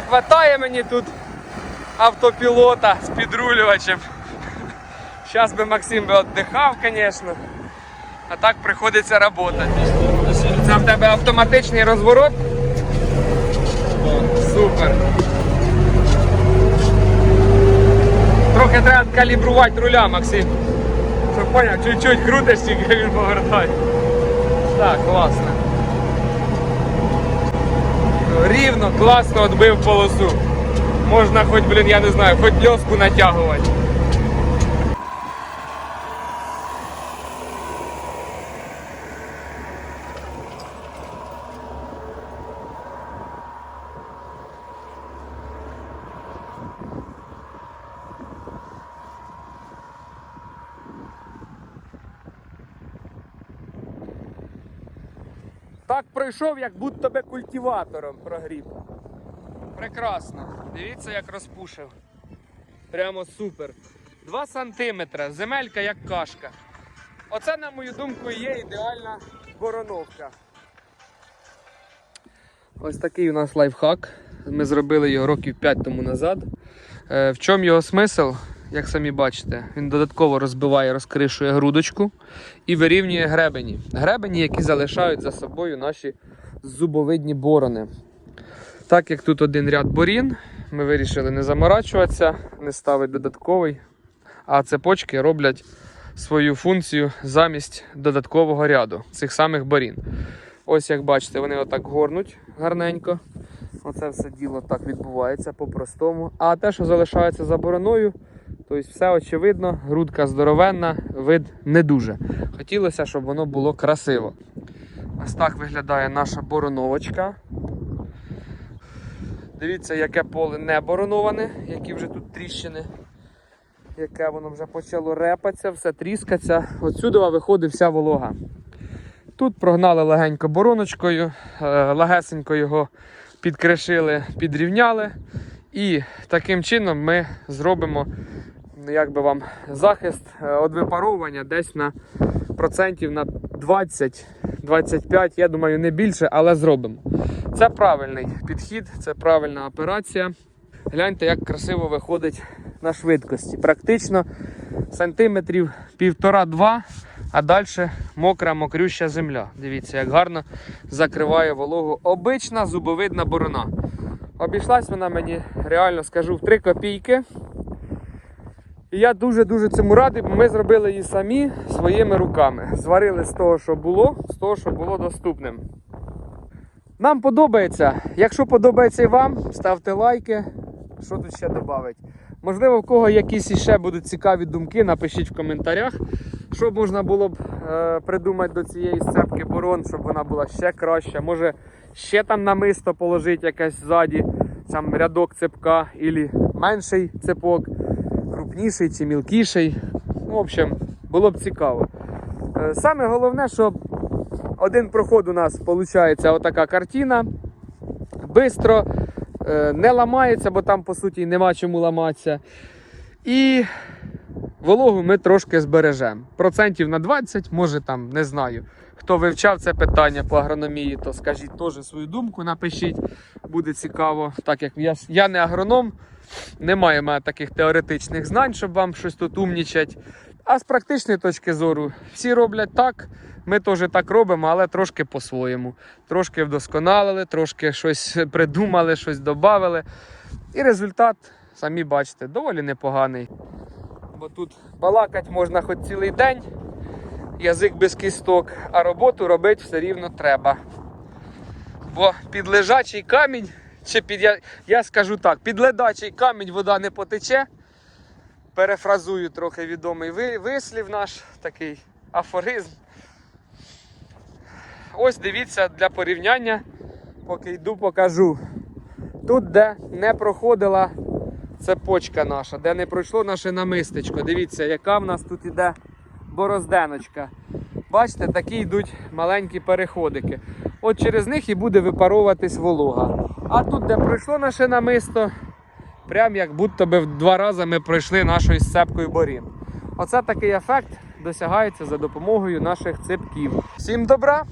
хватає мені тут автопілота з підрулювачем. Зараз би Максим би віддихав, звісно. А так приходиться працювати. Це в тебе автоматичний розворот? Супер. Трохи треба калібрувати руля, Максим. Щоб поняв, чуть-чуть крутиш, тільки він повертає. Так, класно. Рівно, класно відбив полосу. Можна хоч, блін, я не знаю, хоч льоску натягувати. Так пройшов, як будто би культиватором прогріб. Прекрасно. Дивіться, як розпушив. Прямо супер. 2 сантиметри, земелька як кашка. Оце, на мою думку, є ідеальна бороновка. Ось такий у нас лайфхак. Ми зробили його років 5 тому назад. Е, В чому його смисл? Як самі бачите, він додатково розбиває, розкришує грудочку і вирівнює гребені. Гребені, які залишають за собою наші зубовидні борони. Так як тут один ряд борін, ми вирішили не заморачуватися, не ставити додатковий, а цепочки роблять свою функцію замість додаткового ряду цих самих борін. Ось як бачите, вони отак горнуть гарненько. Оце все діло так відбувається по-простому. А те, що залишається за бороною, тобто все очевидно, грудка здоровенна, вид не дуже. Хотілося, щоб воно було красиво. Ось так виглядає наша бороновочка. Дивіться, яке поле не бороноване, які вже тут тріщини. Яке воно вже почало репатися, все тріскаться. Отсюди виходить вся волога. Тут прогнали легенько бороночкою, е, легесенько його підкришили, підрівняли. І таким чином ми зробимо як би вам, захист е, від випаровування десь на процентів на 20-25, я думаю, не більше, але зробимо. Це правильний підхід, це правильна операція. Гляньте, як красиво виходить на швидкості. Практично сантиметрів півтора-два, а далі мокра, мокрюща земля. Дивіться, як гарно закриває вологу. Обична зубовидна борона. Обійшлась вона мені, реально скажу, в 3 копійки. І я дуже-дуже цьому радий, бо ми зробили її самі своїми руками. Зварили з того, що було, з того, що було доступним. Нам подобається. Якщо подобається і вам, ставте лайки. Що тут ще додати? Можливо, в кого якісь іще будуть цікаві думки, напишіть в коментарях, що можна було б е, придумати до цієї сцепки борон, щоб вона була ще краща. Може ще там намисто положити якесь ззаді, там рядок цепка, або менший цепок, крупніший чи мілкіший. Ну, в общем, було б цікаво. Е, Саме головне, що один проход у нас виходить отака картина. Бистро, е, не ламається, бо там по суті нема чому ламатися. І вологу ми трошки збережемо. Процентів на 20, може там, не знаю. Хто вивчав це питання по агрономії, то скажіть теж свою думку, напишіть. Буде цікаво. Так як я, я не агроном, немає в мене таких теоретичних знань, щоб вам щось тут умнічать. А з практичної точки зору, всі роблять так. Ми теж так робимо, але трошки по-своєму. Трошки вдосконалили, трошки щось придумали, щось додали. І результат, самі бачите, доволі непоганий. Бо тут балакати можна хоч цілий день, язик без кісток, а роботу робити все рівно треба. Бо під лежачий камінь, чи під, я, я скажу так, під ледачий камінь вода не потече. Перефразую трохи відомий ви- вислів наш, такий афоризм. Ось дивіться для порівняння, поки йду покажу. Тут, де не проходила цепочка наша, де не пройшло наше намистечко. Дивіться, яка в нас тут іде борозденочка. Бачите, такі йдуть маленькі переходики. От через них і буде випаровуватись волога. А тут, де пройшло наше намисто, прям як будто би в два рази ми пройшли нашою сцепкою борін. Оце такий ефект досягається за допомогою наших цепків. Всім добра!